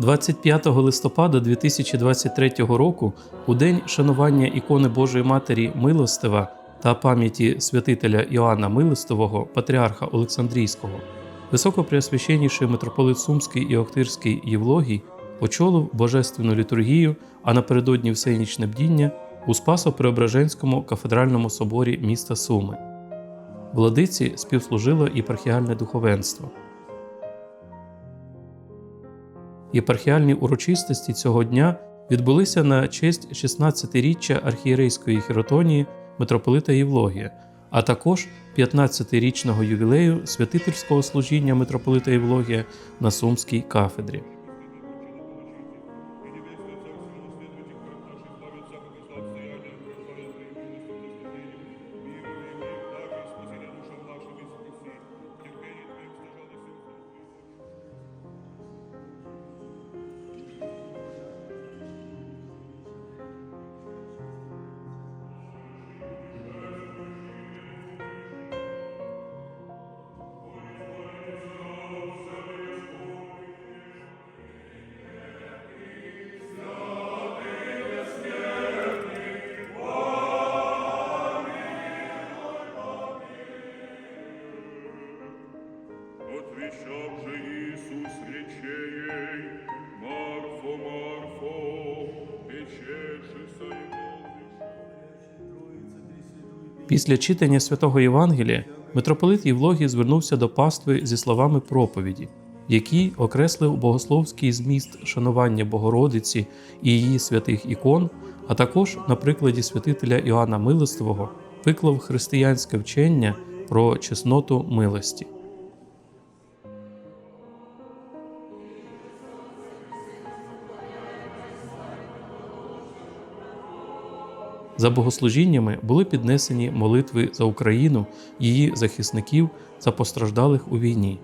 25 листопада 2023 року, у день шанування ікони Божої Матері Милостива та пам'яті святителя Іоанна Милостивого, патріарха Олександрійського, високопреосвященніший митрополит Сумський і Охтирський Євлогій очолив божественну літургію, а напередодні всенічне бдіння у Спасо-Преображенському кафедральному соборі міста Суми. Владиці співслужило єпархіальне духовенство. Єпархіальні урочистості цього дня відбулися на честь 16-річчя архієрейської хіротонії митрополита Євлогія, а також 15-річного ювілею святительського служіння митрополита Євлогія на Сумській кафедрі. Отвечал же Иисус речей, Марфо, Марфо, печешься и. Після читання святого Євангелія митрополит Євлогій звернувся до пастви зі словами проповіді, які окреслив богословський зміст шанування Богородиці і її святих ікон, а також на прикладі святителя Іоанна Милостивого виклав християнське вчення про чесноту милості. За богослужіннями були піднесені молитви за Україну, її захисників та постраждалих у війні.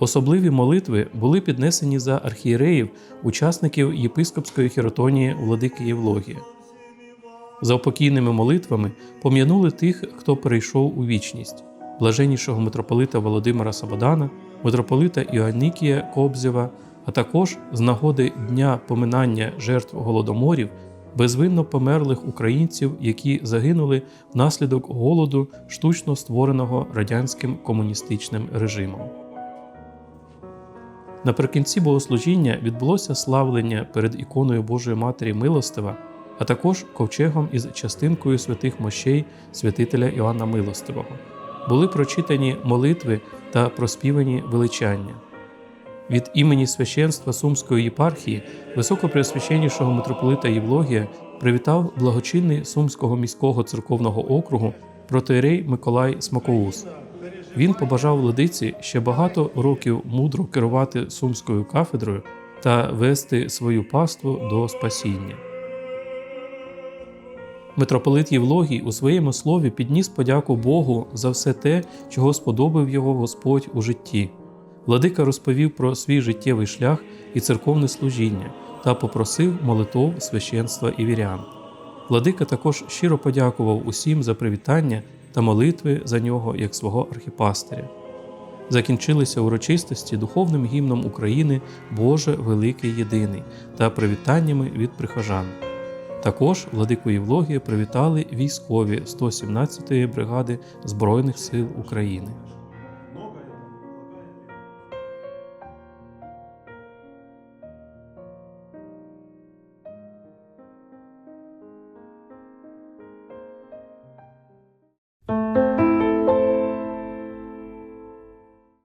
Особливі молитви були піднесені за архієреїв, учасників єпископської хіротонії владики Євлогія. За упокійними молитвами пом'янули тих, хто перейшов у вічність, блаженнішого митрополита Володимира Сабодана, митрополита Іоаннікія Кобзєва, а також з нагоди Дня поминання жертв голодоморів безвинно померлих українців, які загинули внаслідок голоду, штучно створеного радянським комуністичним режимом. Наприкінці богослужіння відбулося славлення перед іконою Божої Матері Милостива, а також ковчегом із частинкою святих мощей святителя Іоанна Милостивого. Були прочитані молитви та проспівані величання. Від імені священства Сумської єпархії високопреосвященнішого митрополита Євлогія привітав благочинний Сумського міського церковного округу протоєрей Миколай Смакоус. Він побажав владиці ще багато років мудро керувати Сумською кафедрою та вести свою паству до спасіння. Митрополит Євлогій у своєму слові підніс подяку Богу за все те, чого сподобав його Господь у житті. Владика розповів про свій життєвий шлях і церковне служіння та попросив молитов священства і вірян. Владика також щиро подякував усім за привітання та молитви за нього як свого архіпастиря. Закінчилися урочистості духовним гімном України Боже Великий Єдиний та привітаннями від прихожан. Також владику Євлогія привітали військові 117-ї бригади Збройних сил України.